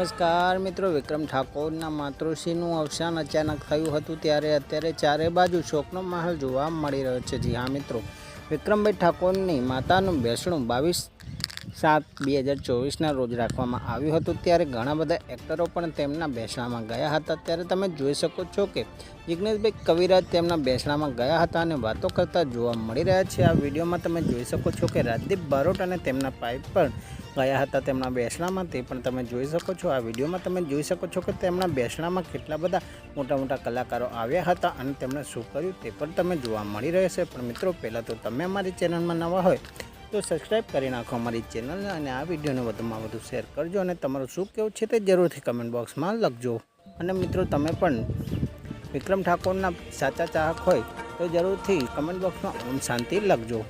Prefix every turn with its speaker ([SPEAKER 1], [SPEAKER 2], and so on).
[SPEAKER 1] નમસ્કાર મિત્રો, વિક્રમ ઠાકોરના માતૃશ્રીનું અવસાન અચાનક થયું હતું ત્યારે અત્યારે ચારે બાજુ શોકનો માહોલ જોવા મળી રહ્યો છે. જી હા મિત્રો, વિક્રમભાઈ ઠાકોરની માતાનું બેસણું બાવીસ સાત બે હજાર ચોવીસના રોજ રાખવામાં આવ્યું હતું ત્યારે ઘણા બધા એક્ટરો પણ તેમના બેસણામાં ગયા હતા. ત્યારે તમે જોઈ શકો છો કે જિજ્ઞેશભાઈ કવિરાજ તેમના બેસણામાં ગયા હતા અને વાતો કરતા જોવા મળી રહ્યા છે. આ વિડીયોમાં તમે જોઈ શકો છો કે રાજદીપ બારોટ અને તેમના પાઇપ પણ ગયા હતા તેમના બેસણામાં તે પણ તમે જોઈ શકો છો, આ વિડીયોમાં તમે જોઈ શકો છો કે તેમના બેસણામાં કેટલા બધા મોટા મોટા કલાકારો આવ્યા હતા અને તેમણે શું કર્યું તે પણ તમે જોવા મળી રહેશે પણ મિત્રો, પહેલાં તો તમે અમારી ચેનલમાં નવા હોય તો સબસ્ક્રાઈબ કરી નાખો અમારી ચેનલને અને આ વિડીયોને વધુમાં વધુ શેર કરજો અને તમારું શું કહેવું છે તે જરૂરથી કમેન્ટ બોક્સમાં લખજો. અને મિત્રો, તમે પણ વિક્રમ ઠાકોરના સાચા ચાહક હોય તો જરૂરથી કમેન્ટ બોક્સમાં ઓમ શાંતિ લખજો.